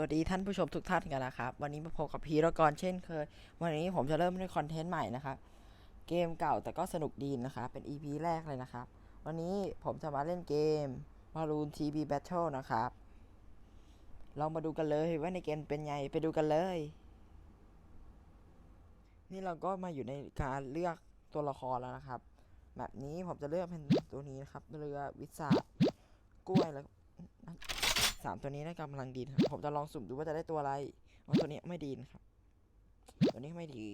วัสดีท่านผู้ชมทุกท่านกันนะครับ วันนี้มาพบกับพีรกรเช่นเคย วันนี้ผมจะเริ่มด้วยคอนเทนต์ใหม่นะครับ เกมเก่าแต่ก็สนุกดีนะครับ เป็น EP แรกเลยนะครับ วันนี้ผมจะมาเล่นเกม Maroon TB Battle นะครับเรามาดูกันเลยว่าในเกมเป็นไง ไปดูกันเลย นี่เราก็มาอยู่ในการเลือกตัวละครแล้วนะครับ แบบนี้ผมจะเลือกเป็นตัวนี้นะครับ เรือวิสากล้วยแล้ว สามตัวนี้น่ากำลังดีนะครับผมจะลองสุ่มดูว่าจะได้ตัวอะไรตัวนี้ไม่ดีนะครับ ตัวนี้ไม่ดี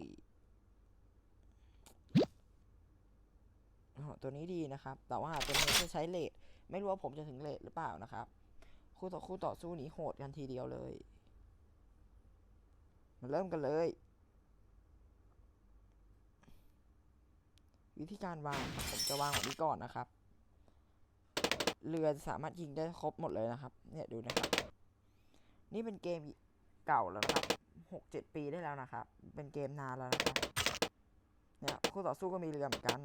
ตัวนี้ดีนะครับ แต่ว่าตัวนี้จะใช้เลทไม่รู้ว่าผมจะถึงเลทหรือเปล่านะครับ คู่ต่อคู่ต่อสู้นี้โหดกันทีเดียวเลย มาเริ่มกันเลย วิธีการวางผมจะวางแบบนี้ก่อนนะครับ เรือสามารถยิงได้ครบหมดเลยนะครับ เนี่ยดูนะครับ นี่เป็นเกมเก่าแล้วนะครับหกเจ็ดปีได้แล้วนะครับ เป็นเกมนานแล้วนะครับเนี่ยคู่ต่อสู้ก็มีเรือเหมือนกัน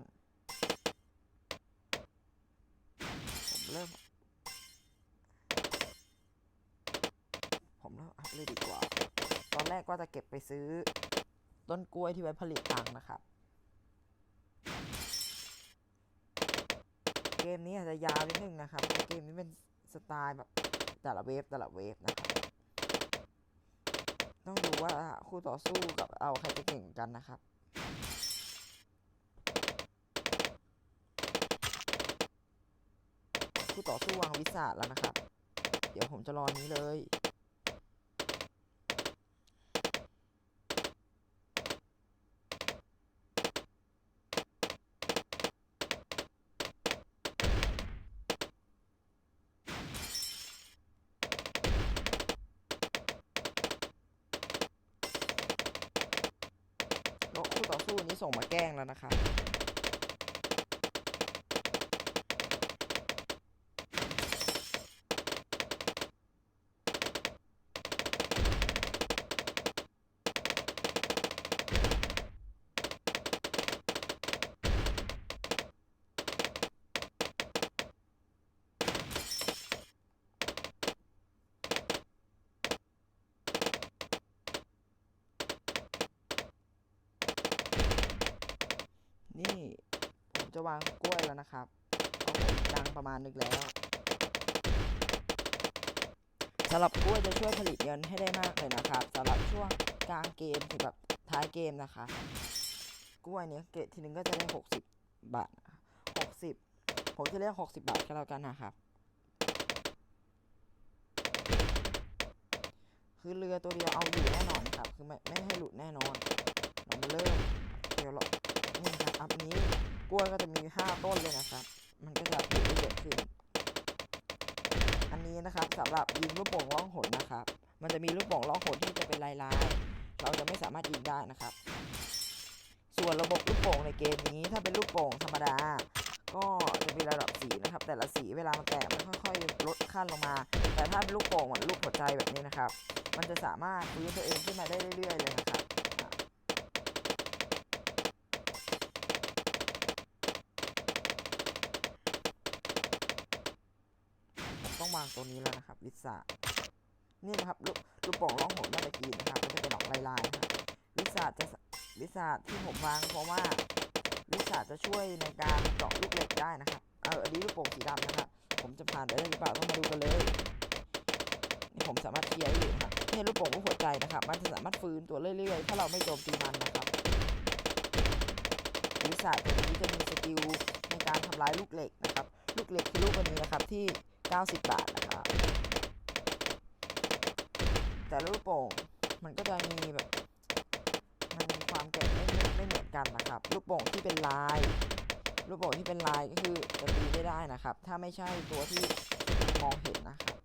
ผมเริ่ม ผมเริ่มอัพเลยดีกว่า ตอนแรกก็จะเก็บไปซื้อต้นกล้วยที่ไว้ผลิตตังค์นะครับ เกมนี้อาจจะยาวนิดนึงนะครับ เกมนี้เป็นสไตล์แบบแต่ละเวฟแต่ละเวฟนะครับ ต้องดูว่าคู่ต่อสู้กับเอาใครจะเก่งกันนะครับคู่ต่อสู้วางวิสาแล้วนะครับ เดี๋ยวผมจะรอนี้เลย ต่อสู้นี้ส่งมาแกล้งแล้วนะคะางกล้วยแล้วนะครับดังประมาณนึงแล้วสำหรับกล้วยจะช่วยผลิตเงินให้ได้มากเลยนะครับสำหรับช่วงกลางเกมถึงแบบท้ายเกมนะคะ กล้วยเนี้ยเกรดทีนึงก็จะได้หกสิบบาทหกสิบผมจะเรียกหกสิบบาทก็แล้วกันนะครับ คือเรือตัวเดียวเอาอยู่แน่นอนครับ คือไม่ไม่ให้หลุดแน่นอน เรามาเริ่มเดี๋ยวเรานี่ครับอัพนี้ กล้วยก็จะมีห้าต้นเลยนะครับ มันก็จะปลูกได้เยอะขึ้น อันนี้นะครับสำหรับยิงลูกโป่งล่องหนนะครับ มันจะมีลูกโป่งล่องหนที่จะเป็นลายลายๆเราจะไม่สามารถยิงได้นะครับ ส่วนระบบลูกโป่งในเกมนี้ถ้าเป็นลูกโป่งธรรมดา ก็จะมีระดับสีนะครับ แต่ละสีเวลามันแตกมันค่อยๆลดขั้นลงมา แต่ถ้าเป็นลูกโป่งเหมือนลูกหัวใจแบบนี้นะครับ มันจะสามารถฟื้นตัวเองขึ้นมาได้เรื่อยๆเลยนะครับ ผมต้อง วางตัวนี้แล้วนะครับลิซ่านี่นะครับลูกลูกโป่งล่องหนเมื่อกี้นะครับก็จะเป็นออกลายๆนะครับลิซ่าจะลิซ่าที่ผมวางเพราะว่าลิซ่าจะช่วยในการเจาะลูกเหล็กได้นะครับเอออันนี้ลูกโป่งสีดำนะครับผมจะผ่านไปได้หรือเปล่าต้องมาดูกันเลยนี่ผมสามารถเคลียร์ได้อยู่ะครับนี่ลูกโป่งลูกหัวใจนะครับ มันจะสามารถฟื้นตัวเรื่อยๆถ้าเราไม่โจมตีมันนะครับลิซ่าตัวนี้จะมีสกิลในการทำลายลูกเหล็กนะครับ ลูกเหล็กคือลูกอันนี้นะครับที่ 90 บาทนะครับแต่ลูกโป่งมันก็จะมีแบบมันมีความเก่งไม่ไม่ไม่เหมือนกันนะครับ ลูกโป่งที่เป็นลาย ลูกโป่งที่เป็นลายก็คือจะตีไม่ได้นะครับ ถ้าไม่ใช่ตัวที่มองเห็นนะครับ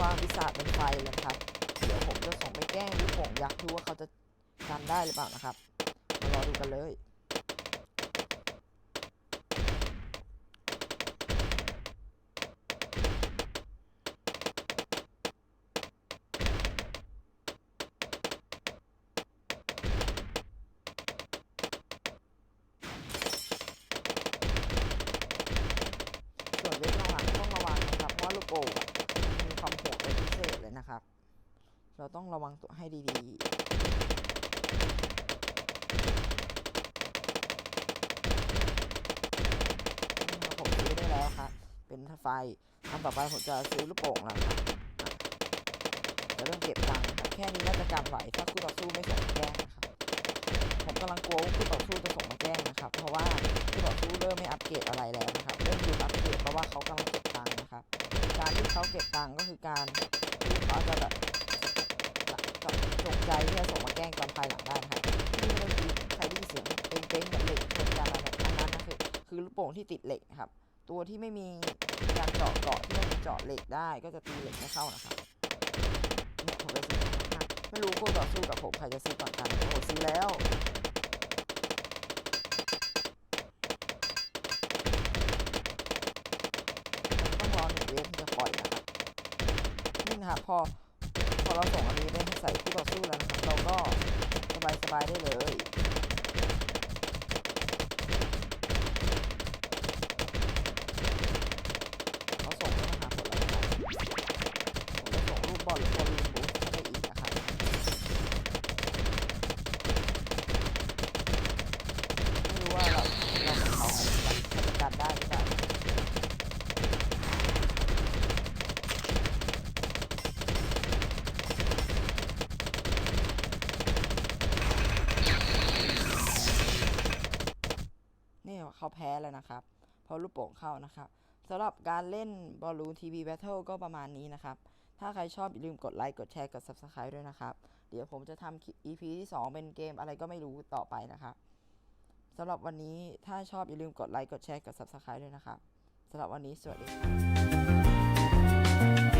วางวิสาเป็นไฟเลยครับ เดี๋ยวผมจะส่งไปแกล้งลูกโป่งยักษ์ดูว่าเขาจะจำได้หรือเปล่านะครับมารอดูกันเลย เราต้องระวังตัวให้ดีๆผมซื้อได้แล้วครับ เป็นไฟอันต่อไปผมจะซื้อลูกโป่งแล้วครับจะเริ่มเก็บตังค์แค่นี้น่าจะกันไหวถ้าคู่ต่อสู้ไม่ส่งแกล้งนะครับผมกำลังกลัวว่าคู่ต่อสู้จะส่งมาแกล้งนะครับ เพราะว่าคู่ต่อสู้เริ่มไม่อัปเกรดอะไรแล้วนะครับเริ่มหยุดอัปเกรดเพราะว่าเขากำลังเก็บตังค์นะครับ การที่เขาเก็บตังค์ก็คือการที่เขาจะแบบ จงใจที่จะส่งมาแกล้งตอนภายหลังได้นะครับที่เมื่อกี้ใครได้ยินเสียงเป้งๆกับเหล็กชนกันอะไรแบบนั้นนะคือคือลูกโป่งที่ติดเหล็กครับ ตัวที่ไม่มีการเจาะเกาะที่ไม่มีเจาะเหล็กได้ ก็จะตีเหล็กไม่เข้านะครับเนี่ยผมเลยซื้อมาไม่รู้คู่ต่อสู้กับผมใครจะซื้อก่อนกันโอ้ซื้อแล้วต้องรอหนึ่งเวฟถึงจะปล่อยนะครับนี่นะครับพอ เราส่งอันนี้ไปให้ใส่คู่ต่อสู้แล้วนะครับเราก็สบายสบายๆได้เลย เขาแพ้แล้วนะครับ เพราะลูกโป่งเข้านะครับสำหรับการเล่นบอลลูนทีวีแบทเทิลก็ประมาณนี้นะครับ ถ้าใครชอบอย่าลืมกดไลค์กดแชร์กด Subscribe ด้วยนะครับ เดี๋ยวผมจะทำ EP ที่ 2 เป็นเกมอะไรก็ไม่รู้ต่อไปนะครับสำหรับวันนี้ถ้าชอบอย่าลืมกดไลค์กดแชร์กด Subscribe ด้วยนะครับสำหรับวันนี้สวัสดีครับ